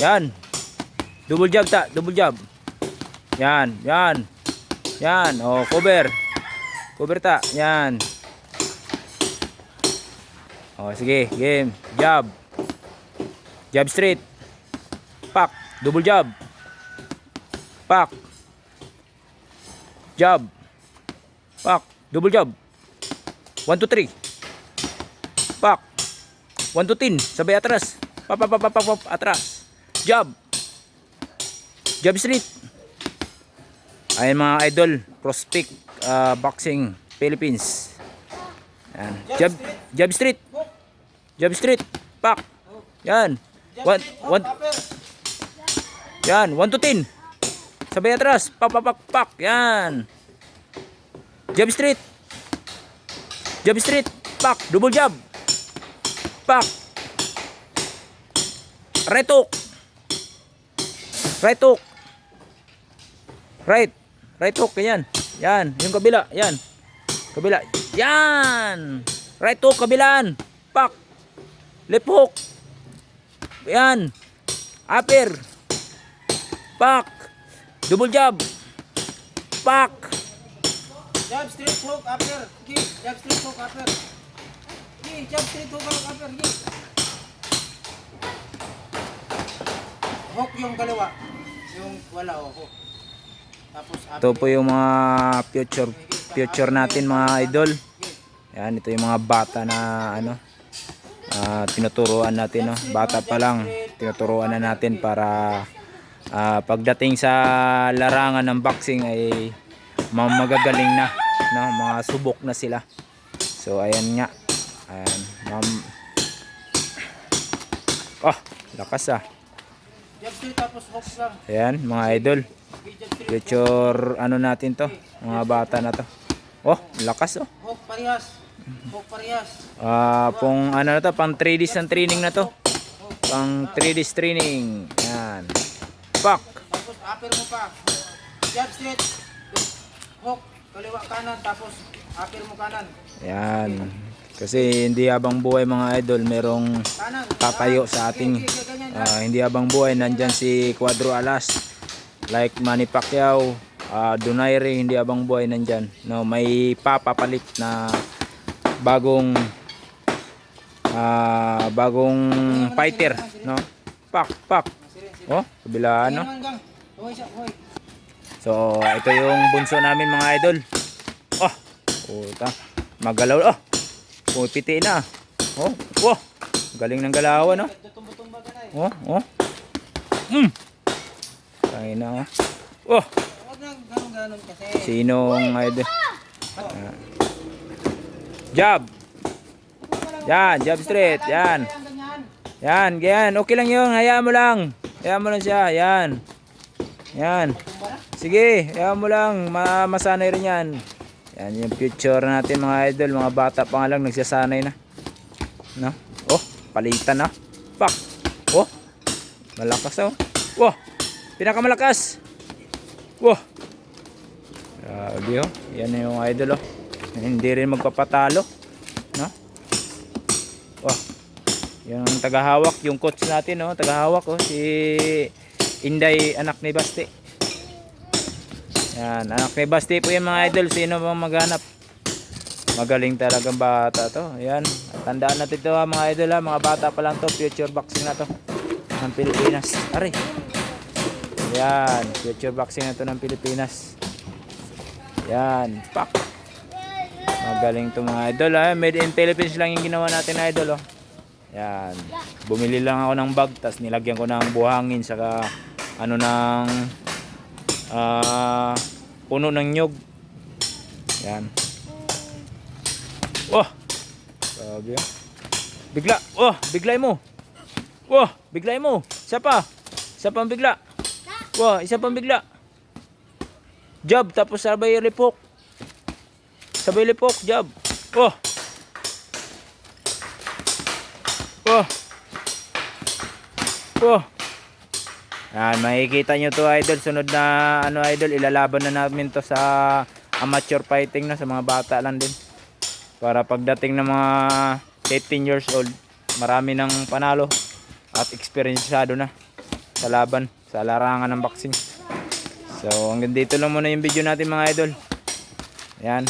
Yan. Double jab ta, double jab. Yan, yan. Yan, oh, cover. Cover ta, yan. Oh, sige, game. Jab. Jab straight. Pak, double jab. Pak. Jab. Pak, double jab. 1 2 3. Pak. 1 to 10, sabay atras. Pap pap pap, pap atras. Jab. Jab straight. Ayan mga idol, prospect ah, boxing Philippines. Yan. Jab, jab straight. Jab straight. Pak. Yan. One, one, yan, 1 to 10. Sabay atras. Pak, pak, pak, pak. Yan. Jab straight. Jab straight. Pak. Double jab. Pak. Hook. Right hook. Right. Right hook. Yan. Yan. Yung kabila. Yan. Kabila. Yan. Right hook. Kabilaan. Pak. Left hook. Yan. Upper. Pak. Double jab. Pak. Jab straight hook upper. Gi, jab straight hook upper. Gi, jab straight hook upper. Gi. Hook yung kaliwa. Yung wala oh, hook. Tapos Ito po yung mga future future natin mga idol. Yan, ito yung mga bata na ano ah, tinuturuan natin no. Bata pa lang tinuturuan na natin para ah, pagdating sa larangan ng boxing ay mga magagaling na no, mga subok na sila. So ayan nga. Ayan, ma'am. Oh, lakas ah. Jab straight tapos hook lang. Ayan, mga idol. Future ano natin to, mga bata na to. Oh, lakas oh. Hook parehas. Hook parehas. Ah, pong ano na to, pang 3 days ng training na to. Pang 3 days training. Yan. Pak. Tapos upper mo pa. Jab straight. Hook kaliwa kanan tapos upper mo kanan. Yan. Kasi hindi habang buhay mga idol, merong tatayo sa ating ah, hindi habang buhay nandyan si Cuadro Alas. Like Manny Pacquiao, ah, Donaire, hindi habang buhay nandyan. No, may papapalit na bagong ah, bagong fighter, no? Pak, pak. Oh, kabila? Ganyan, gang. Hoy, siya, hoy. So, ito yung bunso namin mga idol. Oh, puta. Magalaw. Oh, pupiti na. Oh, oh. Galing ng galawan, no? Eh. Oh, oh. Mm. Tangin na, oh. Oh, sinong idol? Ah. Jab. Yan, jab straight. Yan. Ganyan. Yan, yan. Okay lang yun. Hayaan mo lang. Hayaan mo lang siya. Yan. Yan. Sige, hayaan mo lang. Ma masanay rin yan. Yan yung future natin mga idol. Mga bata pa nga lang nagsasanay na. No? Oh, palitan na. Pak. Oh. Malakas oh. Wow. Pinakamalakas. Wow. Grabe oh. Yan yung idol oh. Hindi rin magpapatalo. No? Oh. Yung tagahawak, yung coach natin oh, tagahawak oh, si Inday anak ni Basti. Yan, anak ni Basti po yan mga idol, sino bang maghanap? Magaling talagang bata to. Yan, tandaan natin to ha, mga idol ha, mga bata pa lang to, future boxing na to ng Pilipinas. Ari. Yan, future boxing na to ng Pilipinas. Yan, pak. Magaling to mga idol ha. Made in Philippines lang yung ginawa natin idol oh. Yan. Bumili lang ako ng bag tas nilagyan ko ng buhangin saka ano ng ah puno ng nyog. Yan. Oh. Sabi. Bigla. Oh, biglay mo. Oh, biglay mo. Isa pa. Isa pang bigla. Oh, isa pang bigla. Jab tapos sabay lipok. Sabay lipok, jab. Oh. Oh. Oh. Yan, makikita nyo to idol. Sunod na ano idol, ilalaban na namin to sa amateur fighting na sa mga bata lang din. Para pagdating ng mga 15 years old, marami ng panalo at eksperyensado na. sa laban, sa larangan ng boxing. So hanggang dito lang muna yung video natin mga idol. Ayan.